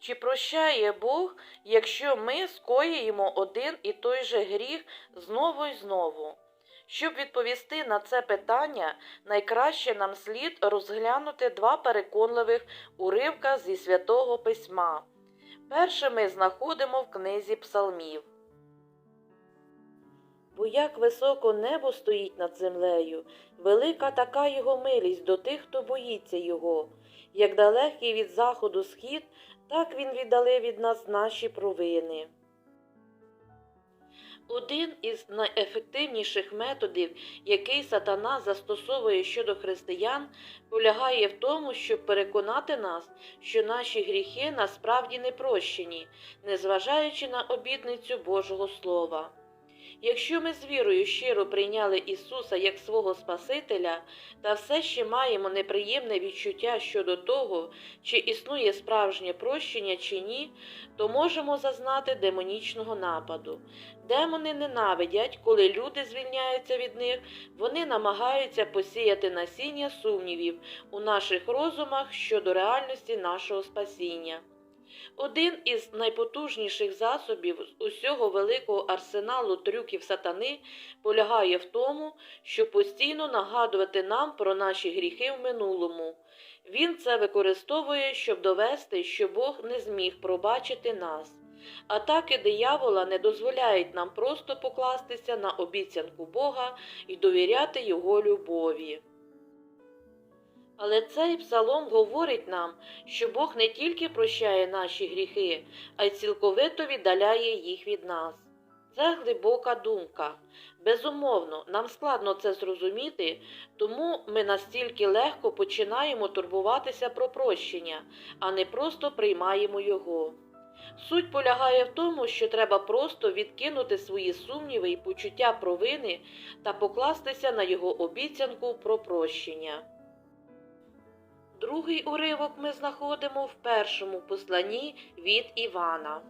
Чи прощає Бог, якщо ми скоюємо один і той же гріх знову і знову? Щоб відповісти на це питання, найкраще нам слід розглянути два переконливих уривка зі святого письма. Перше ми знаходимо в книзі псалмів. Бо як високо небо стоїть над землею, велика така його милість до тих, хто боїться його. Як далекий від заходу схід, так він віддалив від нас наші провини. Один із найефективніших методів, який сатана застосовує щодо християн, полягає в тому, щоб переконати нас, що наші гріхи насправді не прощені, незважаючи на обітницю Божого Слова. Якщо ми з вірою щиро прийняли Ісуса як свого Спасителя та все ще маємо неприємне відчуття щодо того, чи існує справжнє прощення чи ні, то можемо зазнати демонічного нападу. Демони ненавидять, коли люди звільняються від них, вони намагаються посіяти насіння сумнівів у наших розумах щодо реальності нашого спасіння. Один із найпотужніших засобів з усього великого арсеналу трюків сатани полягає в тому, щоб постійно нагадувати нам про наші гріхи в минулому. Він це використовує, щоб довести, що Бог не зміг пробачити нас. Атаки диявола не дозволяють нам просто покластися на обіцянку Бога і довіряти Його любові. Але цей псалом говорить нам, що Бог не тільки прощає наші гріхи, а й цілковито віддаляє їх від нас. Це глибока думка. Безумовно, нам складно це зрозуміти, тому ми настільки легко починаємо турбуватися про прощення, а не просто приймаємо його. Суть полягає в тому, що треба просто відкинути свої сумніви і почуття провини та покластися на його обіцянку про прощення. Другий уривок ми знаходимо в першому посланні від Івана.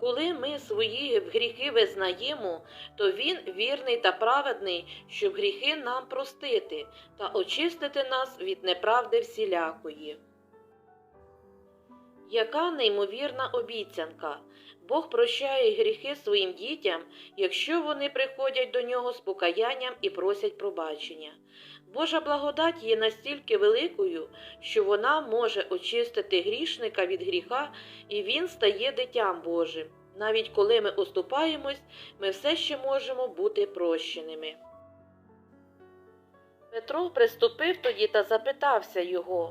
Коли ми свої гріхи визнаємо, то він вірний та праведний, щоб гріхи нам простити та очистити нас від неправди всілякої. Яка неймовірна обіцянка! Бог прощає гріхи своїм дітям, якщо вони приходять до нього з покаянням і просять пробачення. Божа благодать є настільки великою, що вона може очистити грішника від гріха, і він стає дитям Божим. Навіть коли ми оступаємось, ми все ще можемо бути прощеними. Петро приступив тоді та запитався його.